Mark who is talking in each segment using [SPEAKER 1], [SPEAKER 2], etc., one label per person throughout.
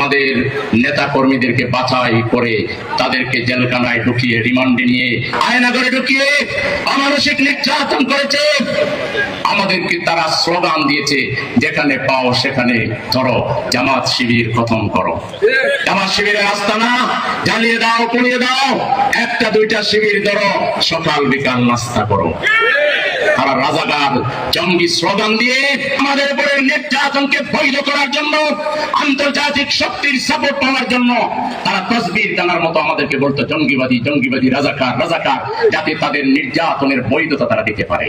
[SPEAKER 1] আমাদের নেতা কর্মীদেরকে বাছাই করে তাদেরকে জেলখানায় ঢুকিয়ে, রিমান্ডে নিয়ে আয়নাগরে ঢুকিয়ে অমানসিক নির্যাতন করেছে। আমাদেরকে তারা স্লোগান দিয়েছে, যেখানে পাও সেখানে ধরো, জামাত শিবির খতম করো। জামাত শিবিরের আস্তানা জ্বালিয়ে দাও, পুড়িয়ে দাও, একটা, দুইটা শিবির ধরো, সকাল বিকাল নাস্তা করো। তারা রাজাকার, জঙ্গি স্লোগান দিয়ে আমাদের উপরে নির্যাতনকে বৈধ করার জন্য, আন্তর্জাতিক শক্তির সাপোর্ট পাওয়ার জন্য তারা তসবির জানার মতো আমাদেরকে বলতো, জঙ্গিবাদী জঙ্গিবাদী, রাজাকার রাজাকার, যাতে তাদের নির্যাতনের বৈধতা তারা দিতে পারে।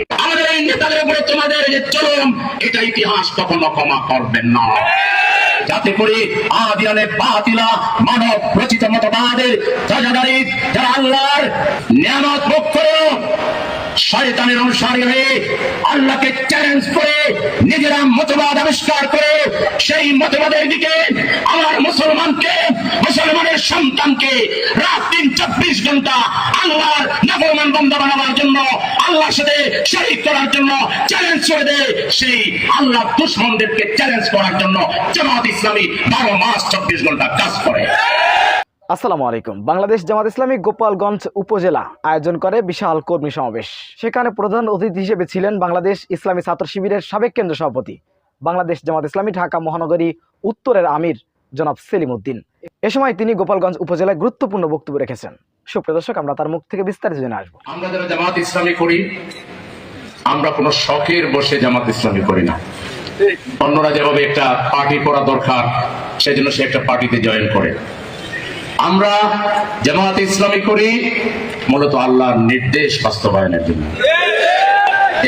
[SPEAKER 1] এই নেতাদের উপরে তোমাদের যে চলম এটা ইতিহাস কখনো ক্ষমা করবেন না। যাতে করে আদিয়ানে বাতিলা মানব রচিত মতবাদের যারা আল্লাহর নিয়ামত ভোগ করেও শয়তানের অনুসারী হয়ে আল্লাহকে চ্যালেঞ্জ করে, নিজেরা মতবাদ আবিষ্কার করে, সেই মতবাদের দিকে আমার মুসলমানকে, মুসলমানের সন্তানকে রাত দিন চব্বিশ ঘণ্টা আল্লাহর নবমান বন্ধ বানাবার জন্য, আল্লাহর সাথে শরীক করার জন্য চ্যালেঞ্জ করে দেয়, সেই আল্লাহ দুশ্মনদেরকে চ্যালেঞ্জ করার জন্য জামাত ইসলামী বারো মাস চব্বিশ ঘণ্টা কাজ করে।
[SPEAKER 2] আসসালামু আলাইকুম। বাংলাদেশ জামাত ইসলামী গোপালগঞ্জ উপজেলা আয়োজন করে বিশাল কর্মী সমাবেশ। সেখানে প্রধান অতিথি হিসেবে ছিলেন বাংলাদেশ ইসলামী ছাত্র শিবিরের সাবেক কেন্দ্র সভাপতি, বাংলাদেশ জামাত ইসলামী ঢাকা মহানগরী উত্তরের আমির জনাব সেলিম উদ্দিন। এ সময় তিনি গোপালগঞ্জ উপজেলায় গুরুত্বপূর্ণ বক্তব্য রেখেছেন। সুপ্রিয় দর্শক, আমরা তার মুখ থেকে বিস্তারিত জেনে আসব।
[SPEAKER 1] আমরা যারা জামাত ইসলামী করি, আমরা কোনো শখের বসে জামাত ইসলামী করি না। অন্যরা যেভাবে একটা পার্টি করা দরকার, সেজন্য সে একটা পার্টিতে জয়েন করে। আমরা জামাত ইসলামী করি মূলত আল্লাহর নির্দেশ বাস্তবায়নের জন্য।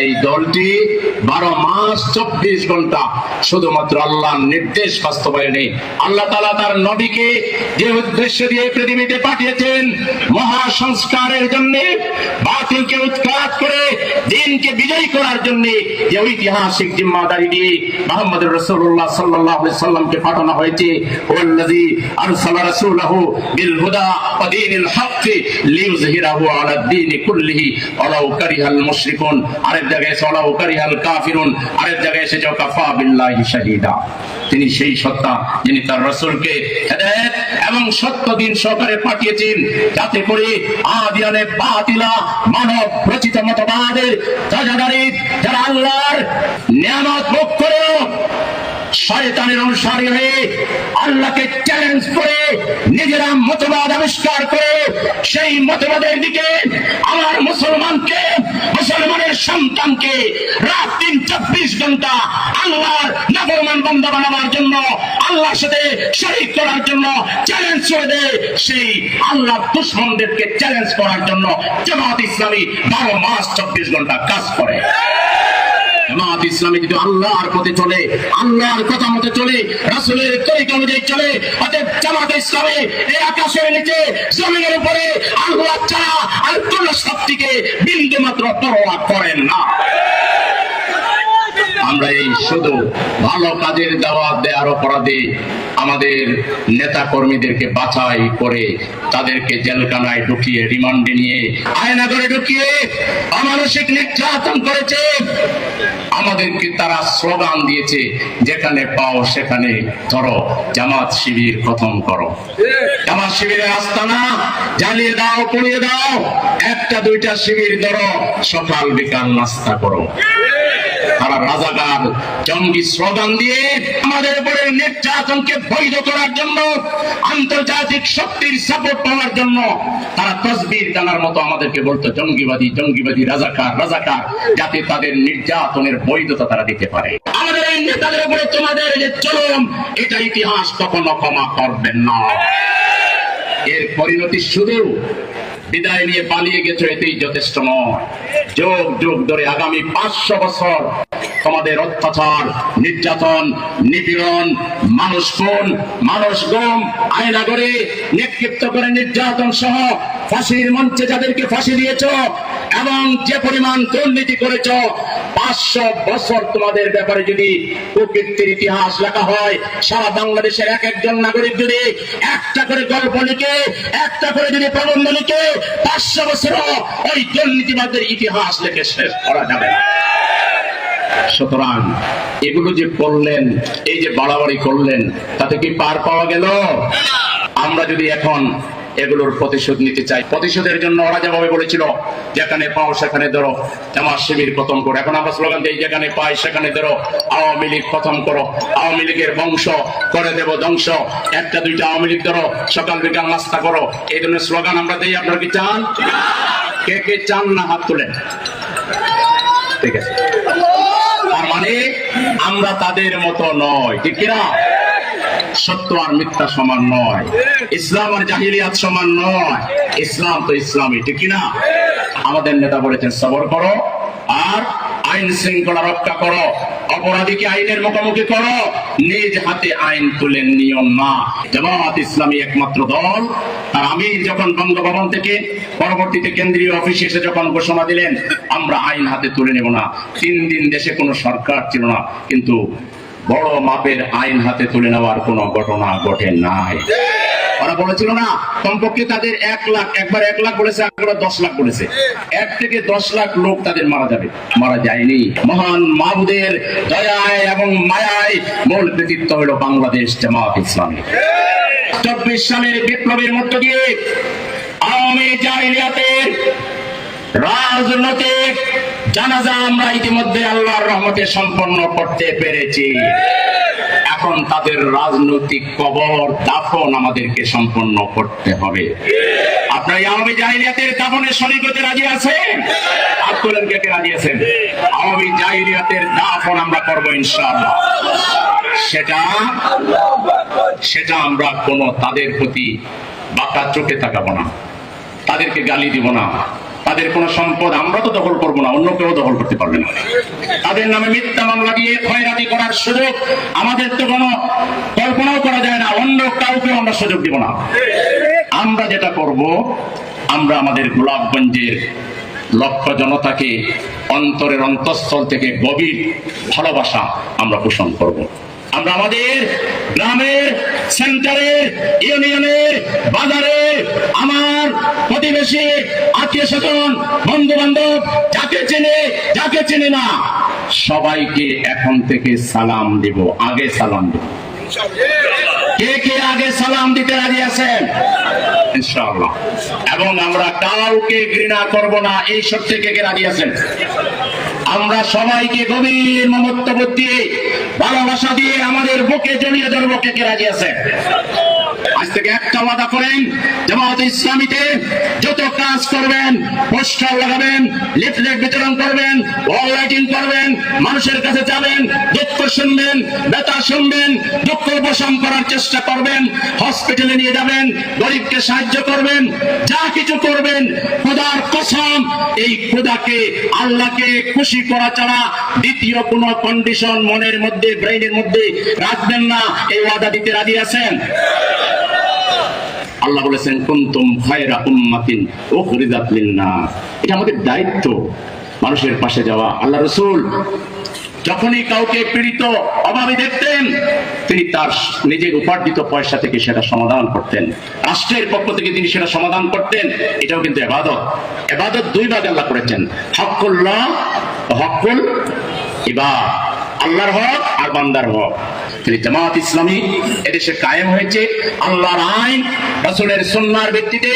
[SPEAKER 1] এই দলটি বারো মাস চব্বিশ ঘণ্টা শুধুমাত্র আল্লাহর নির্দেশ বাস্তবায়নে আল্লাহ তালা তার নবীকে যে উদ্দেশ্য দিয়ে পৃথিবীতে পাঠিয়েছেন মহা সংস্কারের জন্য, বাতিলকে উৎখাত করে, দিনকে বিজয়ী করার জন্য যে ঐতিহাসিক জিম্মাদারি দিয়ে মোহাম্মদ রসুল্লাহ সাল্লাহ সাল্লামকে পাঠানো হয়েছে, ওয়াল্লাযী আরসালা রাসূলাহু বিল হুদা ওয়া দীনিল হাক্কি লিইয়ুযহিরাহু আলা কুল্লিহি, ওয়ালাউ মুশরিকুন। আরেক জায়গায় ওয়ালাউ কারিহাল কাফিরুন, আরেক জায়গায় এসেছে কাফা শাহীদা। তিনি সেই সত্তা যিনি তার রসুলকে এবং সত্য দিন পাঠিয়েছেন, যাতে করে আদিয়ানে বাতিলা মানব রচিত মতবাদের যারা আল্লাহর নিয়ামত ভোগ শয়তানের অনুসারী হয়ে আল্লাহকে চ্যালেঞ্জ করে, নিজেরা মতবাদ আবিষ্কার করে, সেই মতবাদের দিকে আমার মুসলমানকে, মুসলমানের সন্তানকে ঘণ্টা আল্লাহর নবমান বন্ধ বানাবার জন্য, আল্লাহর সাথে শরীক করার জন্য চ্যালেঞ্জ করে দেয় সেই আল্লাহ দুশ্মনদেরকে চ্যালেঞ্জ করার জন্য জামাত ইসলামী বারো মাস চব্বিশ ঘণ্টা কাজ করে। জামাত ইসলামী যদি আল্লাহর পথে চলে, আল্লাহর কথা মতো চলে, রাসূলের তরিকা অনুযায়ী চলে, অতএব জামাত ইসলামী এই আকাশের নিচে, জমিনের উপরে আল্লাহ ছাড়া আর কোন শক্তিকে বিন্দু মাত্র পরোয়া করেন না। আমরা এই শুধু ভালো কাজের দাওয়াত দেওয়ার অপরাধে আমাদের নেতা কর্মীদেরকে বাছাই করে তাদেরকে জেলখানায় ঢুকিয়ে, রিমান্ডে নিয়ে আয়নাগরে ঢুকিয়ে অমানসিক নির্যাতন করেছে। আমাদেরকে তারা স্লোগান দিয়েছে, যেখানে পাও সেখানে ধরো, জামাত শিবির খতম করো। জামাত শিবিরের আস্তানা, জ্বালিয়ে দাও, পুড়িয়ে দাও, একটা দুইটা শিবির ধরো, সকাল বিকাল নাস্তা করো। তারা রাজাকার। জঙ্গি স্লোগান দিয়ে আমাদের উপরে নির্যাতনকে বৈধ করার জন্য, আন্তর্জাতিক শক্তির সাপোর্ট পাওয়ার জন্য তারা তসবির মতো আমাদেরকে বলতো, জঙ্গিবাদী জঙ্গিবাদী, রাজাকার রাজাকার। যাতে তাদের নির্যাতনের বৈধতা তারা দিতে পারে। আমাদের এই নেতাদের উপরে তোমাদের যে এটা ইতিহাস কখনো ক্ষমা করবেন না। এর পরিণতি শুধু বিদায় নিয়ে পালিয়ে গেছো এতেই যথেষ্ট নয়। যোগ যোগ ধরে আগামী পাঁচশো বছর তোমাদের অত্যাচার, নির্যাতন, নিপীড়ন, মানুষ খুন, মানুষ গম, আয়না করে নিক্ষিপ্ত করে নির্যাতন সহ ফাঁসির মঞ্চে যাদেরকে ফাঁসি দিয়েছ এবং যে পরিমাণ দুর্নীতি করেছ, পাঁচশো বছর তোমাদের ব্যাপারে যদি প্রকৃতির ইতিহাস লেখা হয়, সারা বাংলাদেশের এক একজন নাগরিক যদি একটা করে গল্প লিখে, একটা করে যদি প্রবন্ধ লিখে, পাঁচশো বছর ওই দুর্নীতিবাদের ইতিহাস লিখে শেষ করা যাবে না। সুতরাং এগুলো যে করলেন, এই যে বাড়াবাড়ি করলেন, তাতে কি পার পাওয়া গেল? আমরা যদি এখন এগুলোর প্রতিশোধ নিতে চাই, প্রতিশোধের জন্য ওরা যেভাবে বলেছিল, যেখানে পাও সেখানে ধরো, জামাত শিবির খতম করো। এখন আমরা স্লোগান দিই, যেখানে পাই সেখানে ধরো, আওয়ামী লীগ খতম করো, আওয়ামী লীগের বংশ করে দেব ধ্বংস, একটা দুইটা আওয়ামী লীগ ধরো, সকাল বিকাল নাস্তা করো। এই ধরনের স্লোগান আমরা দিই, আপনারা কি চান? কে কে চান না হাত তুলেন? ঠিক আছে। মানে আমরা তাদের মতো নয়। ঠিক কিনা? সত্য আর মিথ্যা সমান নয়। ইসলাম আর জাহিলিয়াত সমান নয়। ইসলাম তো ইসলামই, ঠিক কিনা? আমাদের নেতা বলেছেন, সবর করো। আইন শৃঙ্খলা রক্ষা করো। অপরাধীকে আইনের মুখোমুখি করো। নিজ হাতে আইন তুলে নিয়ম না। জামাত ইসলামী একমাত্র দল। আর আমি যখন বঙ্গভবন থেকে পরবর্তীতে কেন্দ্রীয় অফিসে এসে যখন ঘোষণা দিলেন, আমরা আইন হাতে তুলে নেব না। তিন দিন দেশে কোনো সরকার ছিল না। কিন্তু বড় মাপের আইন হাতে তুলে নেওয়ার কোনো ঘটনা ঘটে নাই। ওরা বলেছিল না, কমপক্ষে তাদের এক লাখ, একবার এক লাখ বলেছে, একবার দশ লাখ বলেছে। এক থেকে দশ লাখ লোক তাদের মারা যাবে। মারা যায়নি। মহান মাহবুদের দয়ায় এবং মায়ায় মূল কৃতিত্ব হলো বাংলাদেশ জামাত ইসলামী। চব্বিশ সালের বিপ্লবের মধ্য দিয়ে আওয়ামী জাহিলিয়াতের রাজনৈতিক জানাজা আমরা ইতিমধ্যে আল্লাহর রহমতে সম্পন্ন করতে পেরেছি। এখন তাদের রাজনৈতিক কবর দাফন আমাদেরকে সম্পন্ন করতে হবে। দাফনে আমরা করব সেটা সেটা আমরা কোনো তাদের প্রতি বাঁকা চোখে তাকাবো না। তাদেরকে গালি দিব না। তাদের কোনো সম্পদ আমরা তো দখল করব না, অন্য কেউ দখল করতে পারবে না তাদের নামে মিথ্যা মামলা দিয়ে ক্ষয়রাতি করার সুযোগ আমাদের তো কোনো কল্পনাও করা যায় না, অন্য কাউকে আমরা সুযোগ দিব না আমরা যেটা করব, আমরা আমাদের গোলাপগঞ্জের লক্ষ জনতাকে অন্তরের অন্তঃস্থল থেকে গভীর ভালোবাসা আমরা পোষণ করব। আমরা আমাদের গ্রামের সেন্টারের, ইউনিয়নের বাজারে আমার প্রতিবেশী আত্মীয় স্বজন বন্ধু বান্ধব যাকে চেনে যাকে চেনে না, সবাইকে এখন থেকে সালাম দেব, আগে সালাম দেব। কে কে আগে সালাম দিতে রাজি আছেন? ইনশাআল্লাহ। এবং আমরা কাউকে ঘৃণা করব না, এই সত্যি কে কে রাজি আছেন? আমরা সবাইকে গভীর মমত্ববোধ দিয়ে ভালোবাসা দিয়ে আমাদের বুকে জড়িয়ে ধরবো কে কে রাজি আছে? থেকে একটা ওয়াদা করেন জামাত ইসলামীতে যত কাজ করবেন, পোস্টার লাগাবেন, লিফলেট বিতরণ করবেন, ওয়াল লাইটিং করবেন, মানুষের কাছে যাবেন, দুঃখ শুনবেন, ব্যথা শুনবেন, দুঃখ উপশম করার চেষ্টা করবেন, হসপিটালে নিয়ে যাবেন, গরিবকে সাহায্য করবেন, যা কিছু করবেন, খোদার কসম, এই খোদাকে, আল্লাহকে খুশি করা ছাড়া দ্বিতীয় কোনো কন্ডিশন মনের মধ্যে ব্রেইনের মধ্যে রাখবেন না। এই ওয়াদা দিতে রাজি আছেন? আল্লাহ বলেছেন, কুনতুম খায়রা উম্মাতিন উখরিজাত লিন-নাস। এটা আমাদের দায়িত্ব, মানুষের পাশে যাওয়া। আল্লাহ রাসূল যখনই কাউকে পীড়িত, অভাবে দেখতেন, তিনি তার নিজের উপার্জিত পয়সা থেকে সেটা সমাধান করতেন। রাষ্ট্রের পক্ষ থেকে তিনি সেটা সমাধান করতেন। এটাও কিন্তু এবাদত। এবাদত দুই ভাগে আল্লাহ করেছেন। হকুল্লাহ হকুল ইবাদ। আল্লাহর হক আর বান্দার হক। তিনি জামাত ইসলামী এদেশে কায়েম হয়েছে। আল্লাহর আইন, রাসূলের সুন্নাহর ভিত্তিতে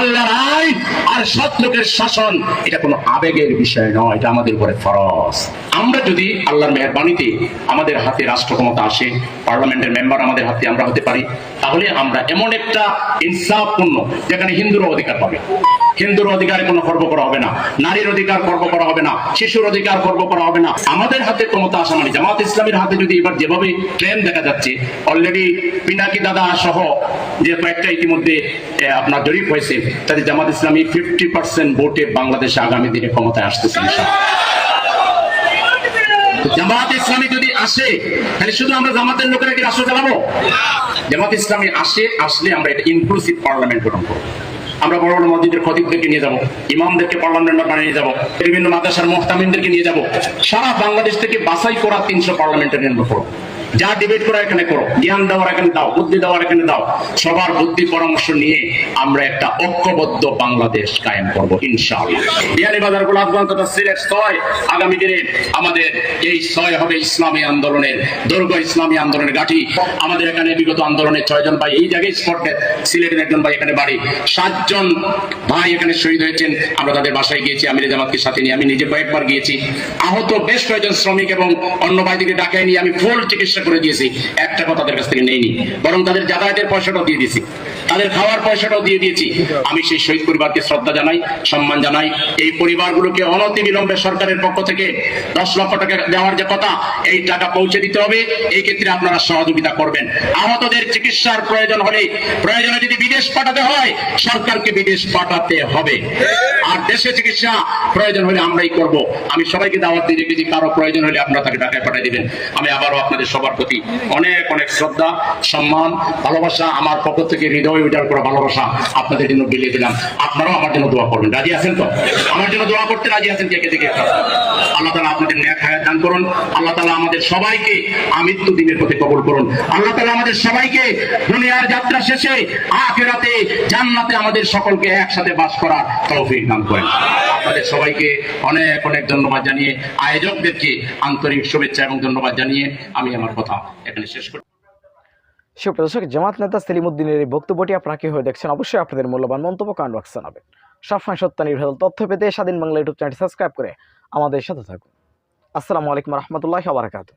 [SPEAKER 1] আল্লাহর আইন আর সৎ শাসন, এটা কোনো আবেগের বিষয় নয়, এটা আমাদের উপরে ফরজ। আমরা যদি আল্লাহর মেহরবানিতে আমাদের হাতে রাষ্ট্র ক্ষমতা আসে, পার্লামেন্টের মেম্বার আমাদের হাতে আমরা হতে পারি, তাহলে আমরা এমন একটা ইনসাফপূর্ণ যেখানে হিন্দুর অধিকার পাবে। হিন্দুর অধিকারে কোনো খর্ব করা হবে না, নারীর অধিকার খর্ব করা হবে না, শিশুর অধিকার খর্ব করা হবে না। আমাদের হাতে ক্ষমতা আসা মানে জামাত ইসলামের হাতে যদি এবার যেভাবে ট্রেন দেখা যাচ্ছে। অলরেডি পিনাকি দাদা সহ যে কয়েকটা ইতিমধ্যে আপনার জরিপ হয়েছে, তাতে জামাত ইসলামী ফিফটি পার্সেন্ট ভোটে বাংলাদেশে আগামী দিনে ক্ষমতায় আসতেছে জামাত ইসলামী যদি আসে, তাহলে শুধু আমরা জামাতের লোকেরা কি রাষ্ট্র চালাবো? জামাত ইসলামী আসে, আসলে আমরা এটা ইনক্লুসিভ পার্লামেন্ট গঠন করব। আমরা বড় বড় মসজিদের খতিবদেরকে নিয়ে যাব, ইমামদেরকে পার্লামেন্ট মেম্বার নিয়ে যাব, বিভিন্ন মাদ্রাসার মোহতামিনদেরকে নিয়ে যাব, সারা বাংলাদেশ থেকে বাছাই করা তিনশো পার্লামেন্টের মেম্বার করব। যা ডিবেট করা এখানে করো। জ্ঞান দেওয়ার এখানে দাও, বুদ্ধি দেওয়ার এখানে দাও। সবার বুদ্ধি পরামর্শ নিয়ে আমরা একটা ঐক্যবদ্ধ বাংলাদেশ কায়েম করব, ইনশাআল্লাহ। ছয় আগামী দিনে আমাদের এই ছয় হবে ইসলামী আন্দোলনের দুর্গ ইসলামী আন্দোলনের গাঠি আমাদের এখানে বিগত আন্দোলনে ছয়জন ভাই, এই জায়গায় স্পটে সিলেটের একজন ভাই এখানে বাড়ি। সাতজন ভাই এখানে শহীদ হয়েছেন, আমরা তাদের বাসায় গিয়েছি জামাতকে সাথে নিয়ে, আমি নিজে কয়েকবার গিয়েছি। আহত বেশ কয়েকজন শ্রমিক এবং অন্য ভাইদিকে ডাকায় নিয়ে আমি ফুল চিকিৎসা করে দিয়েছি একটা কথা তাদের কাছ থেকে নেইনি বরং তাদের যাতায়াতের পয়সাটাও দিয়ে দিয়েছি। তাদের খাওয়ার পয়সাটাও দিয়ে দিয়েছি। আমি সেই শহীদ পরিবারকে শ্রদ্ধা জানাই, সম্মান জানাই। এই পরিবারগুলোকে অনতি বিলম্বে সরকারের পক্ষ থেকে দশ লক্ষ টাকা দেওয়ার যে কথা, এই টাকা পৌঁছে দিতে হবে। এই ক্ষেত্রে আপনারা সহযোগিতা করবেন। আহতদের চিকিৎসার প্রয়োজন হলে, প্রয়োজনে যদি বিদেশ পাঠাতে হয়, সরকারকে বিদেশ পাঠাতে হবে। আর দেশে চিকিৎসা প্রয়োজন হলে আমরাই করব। আমি সবাইকে দাওয়াত দিয়ে রেখেছি, কারও প্রয়োজন হলে আপনারা তাকে ঢাকায় পাঠিয়ে দিবেন। আমি আবারও আপনাদের সবার প্রতি অনেক অনেক শ্রদ্ধা, সম্মান, ভালোবাসা আমার পক্ষ থেকে, হৃদয় উজাড় করা ভালোবাসা আপনাদের জন্য বিলিয়ে দিলাম। আপনারাও আমার জন্য দোয়া করবেন। রাজি আছেন তো? আমার জন্য দোয়া করতে রাজি আছেন কে কে দেখে আল্লাহ তালা আপনাদের ন্যাক হায়াত দান করুন। আল্লাহ তালা আমাদের সবাইকে আমৃত্যু দিনের প্রতি কবল করুন। আল্লাহ তালা আমাদের সবাইকে দুনিয়ার যাত্রা শেষে আখেরাতে জান্নাতে আমাদের সকলকে একসাথে বাস করার তৌফিক দান করেন। আপনাদের সবাইকে অনেক অনেক ধন্যবাদ জানিয়ে আয়োজকদেরকে আন্তরিক শুভেচ্ছা এবং ধন্যবাদ জানিয়ে আমি আমার কথা এখানে শেষ করি
[SPEAKER 2] সুপ্রিয় দর্শক, জামাত নেতা সেলিম উদ্দিনের এই বক্তব্যটি আপনারা কি হয়ে দেখছেন? অবশ্যই আপনাদের মূল্যবান মন্তব্য বক্সে জানাবেন। সবসময় সত্য নির্ভর তথ্য পেতে স্বাধীন বাংলা ইউটিউব চ্যানেলটি সাবস্ক্রাইব করে আমাদের সাথে থাকুন। আসসালামু আলাইকুম রহমতুল্লাহ বারাকাতু